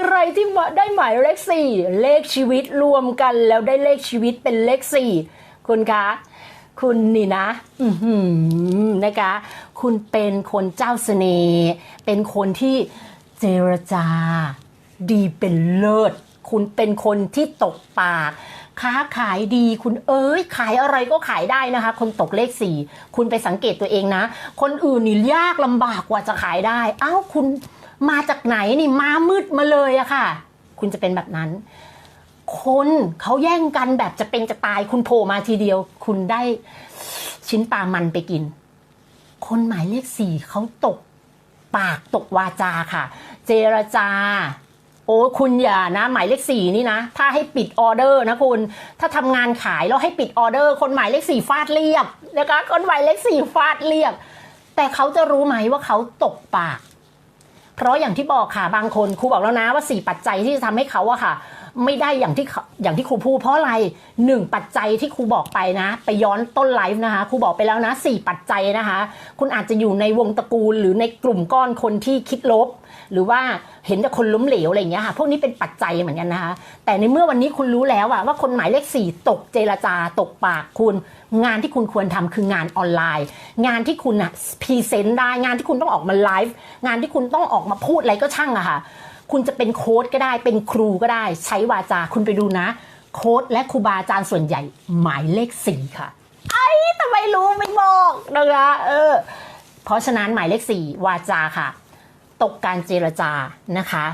ใครที่ได้หมายเลขสี่เลขชีวิตรวมกันแล้วได้เลขชีวิตเป็นเลขสี่คุณคะคุณนี่นะอืนะคะ คุณเป็นคนเจ้าเสน่ห์เป็นคนที่เจรจา ดีเป็นเลิศ คุณเป็นคนที่ตกปาก ค้าขายดีคุณเอ้ยขายอะไรก็ขายได้นะคะ คนตกเลขสี่คุณไปสังเกตตัวเองนะ คนอื่นนี่ยากลำบากกว่าจะขายได้เอ้าคุณ มาจากไหนนี่มามืดมาเลยอะค่ะ คุณจะเป็นแบบนั้น คนเขาแย่งกันแบบจะเป็นจะตาย คุณโผล่มาทีเดียว คุณได้ชิ้นปลามันไปกิน คนหมายเลขสี่เขาตกปากตกวาจาค่ะ เจรจา โอ้คุณอย่านะ หมายเลขสี่นี่นะ ถ้าให้ปิดออเดอร์นะคุณ ถ้าทำงานขายแล้วให้ปิดออเดอร์ คนหมายเลขสี่ฟาดเรียบนะคะคนหมายเลขสี่ฟาดเรียบ แต่เขาจะรู้ไหมว่าเขาตกปาก เพราะอย่างที่บอกค่ะบางคนครูบอกแล้วนะว่าสี่ปัจจัยที่จะทำให้เขาอะค่ะ ไม่ได้อย่างที่เขาอย่างที่ครูพูดเพราะอะไรหนึ่งปัจจัยที่ครูบอกไปนะ ไปย้อนต้นไลฟ์นะคะครูบอกไปแล้วนะสี่ปัจจัยนะคะ คุณอาจจะอยู่ในวงตระกูล หรือในกลุ่มก้อนคนที่คิดลบ หรือว่าเห็นแต่คนล้มเหลวอะไรอย่างเงี้ยค่ะพวกนี้เป็นปัจจัยเหมือนกันนะคะ แต่ในเมื่อวันนี้คุณรู้แล้วอะว่าคนหมายเลขสี่ตกเจรจาตกปากคุณงานที่คุณควรทำคืองานออนไลน์ งานที่คุณอะพรีเซนต์ได้งานที่คุณต้องออกมาไลฟ์งานที่คุณต้องออกมาพูดอะไรก็ช่างอะค่ะ คุณจะเป็นโค้ดก็ได้เป็นครูก็ได้ ใช้วาจาคุณไปดูนะ โค้ดและครูบาอาจารย์ส่วนใหญ่หมายเลขสี่ค่ะไอ้ทำไมรู้ไม่บอกนะคะเออ เพราะฉะนั้นหมายเลขสี่วาจาค่ะ ตกการเจรจานะคะ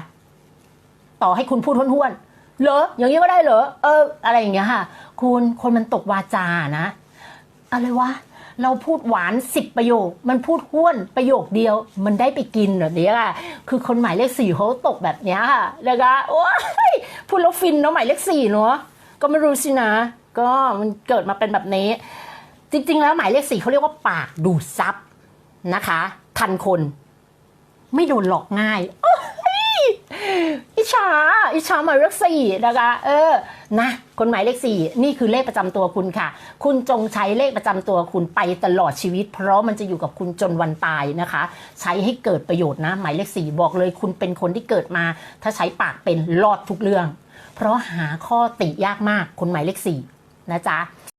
ต่อให้คุณพูดห้วนๆเหรออย่างนี้ก็ได้เหรอเออ อะไรอย่างเงี้ยค่ะ คุณคนมันตกวาจานะอะไรวะ เราพูดหวานสิบประโยค มันพูดห้วนประโยคเดียว มันได้ไปกินแบบนี้ค่ะ คือคนหมายเลขสี่เขาตกแบบนี้ค่ะนะคะโอ้ยพูดแล้วฟินเนาะหมายเลขสี่เนาะก็ไม่รู้สินะ ก็มันเกิดมาเป็นแบบนี้ จริง ๆ แล้วหมายเลขสี่เขาเรียกว่าปากดูดซับนะคะ ทันคน ไม่โดนหลอกง่าย อิจฉาอิจฉาหมายเลขสี่นะคะ เออ นะ คนหมายเลขสี่นี่คือเลขประจำตัวคุณค่ะ คุณจงใช้เลขประจำตัวคุณไปตลอดชีวิต เพราะมันจะอยู่กับคุณจนวันตายนะคะ ใช้ให้เกิดประโยชน์นะ หมายเลขสี่บอกเลย คุณเป็นคนที่เกิดมา ถ้าใช้ปากเป็นรอดทุกเรื่อง เพราะหาข้อติยากมาก คนหมายเลขสี่นะจ๊ะ